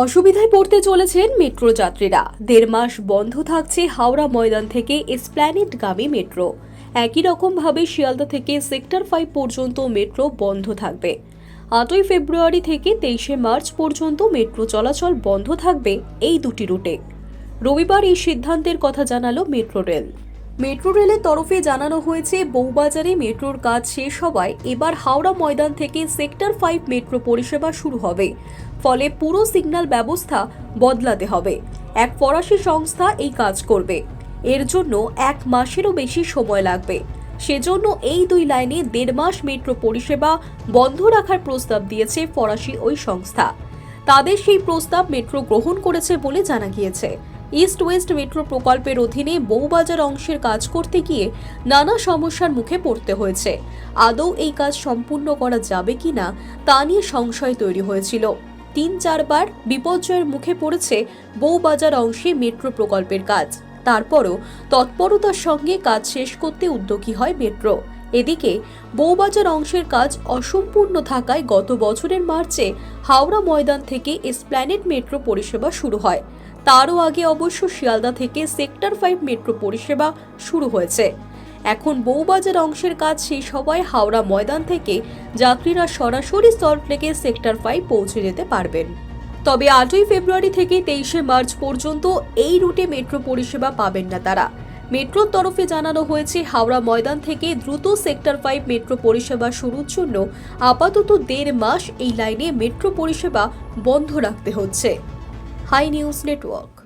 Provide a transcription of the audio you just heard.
অসুবিধায় পড়তে চলেছেন মেট্রো যাত্রীরা। দেড় মাস বন্ধ থাকছে হাওড়া ময়দান থেকে এসপ্ল্যানেডগামী মেট্রো। একই রকমভাবে শিয়ালদা থেকে সেক্টর ফাইভ পর্যন্ত মেট্রো বন্ধ থাকবে। আটই ফেব্রুয়ারি থেকে তেইশে মার্চ পর্যন্ত মেট্রো চলাচল বন্ধ থাকবে এই দুটি রুটে। রবিবার এই সিদ্ধান্তের কথা জানালো মেট্রো রেল। মেট্রো রেলের তরফে জানানো হয়েছে, বউবাজারে মেট্রোর কাজ শেষ হওয়ায় এবার হাওড়া ময়দান থেকে সেক্টর ফাইভ মেট্রো পরিষেবা শুরু হবে। ফলে পুরো সিগন্যাল ব্যবস্থা বদলাতে হবে। এক ফরাসি সংস্থা এই কাজ করবে। এর জন্য এক মাসেরও বেশি সময় লাগবে। সেজন্য এই দুই লাইনে দেড় মাস মেট্রো পরিষেবা বন্ধ রাখার প্রস্তাব দিয়েছে ফরাসি ওই সংস্থা। তাদের সেই প্রস্তাব মেট্রো গ্রহণ করেছে বলে জানা গিয়েছে। ইস্ট ওয়েস্ট মেট্রো প্রকল্পের অধীনে বউবাজার অংশের কাজ করতে গিয়ে নানা সমস্যার মুখে পড়তে হয়েছে। আদৌ এই কাজ সম্পূর্ণ করা যাবে কি না তা নিয়ে সংশয় তৈরি হয়েছিল। তিন চারবার বিপর্যয়ের মুখে পড়েছে বউবাজার অংশে মেট্রো প্রকল্পের কাজ। তারপরও তৎপরতার সঙ্গে কাজ শেষ করতে উদ্যোগী হয় মেট্রো এদিকে বউবাজার অংশের কাজ অসম্পূর্ণ থাকায় গত বছরের মার্চে হাওড়া ময়দান থেকে এসপ্ল্যানেড মেট্রো পরিষেবা শুরু হয়। তারও আগে অবশ্য শিয়ালদা থেকে সেক্টর ফাইভ মেট্রো পরিষেবা শুরু হয়েছে। এখন বউবাজার অংশের কাজ শেষ হওয়ায় হাওড়া ময়দান থেকে যাত্রীরা সরাসরি সল্টলেকে সেক্টর ফাইভ পৌঁছে যেতে পারবেন। তবে আটই ফেব্রুয়ারি থেকে তেইশে মার্চ পর্যন্ত এই রুটে মেট্রো পরিষেবা পাবেন না তারা। মেট্রোর তরফে জানানো হয়েছে, হাওড়া ময়দান থেকে দ্রুত সেক্টর ফাইভ মেট্রো পরিষেবা শুরুর জন্য আপাতত দেড় মাস এই লাইনে মেট্রো পরিষেবা বন্ধ রাখতে হচ্ছে। Hi news network.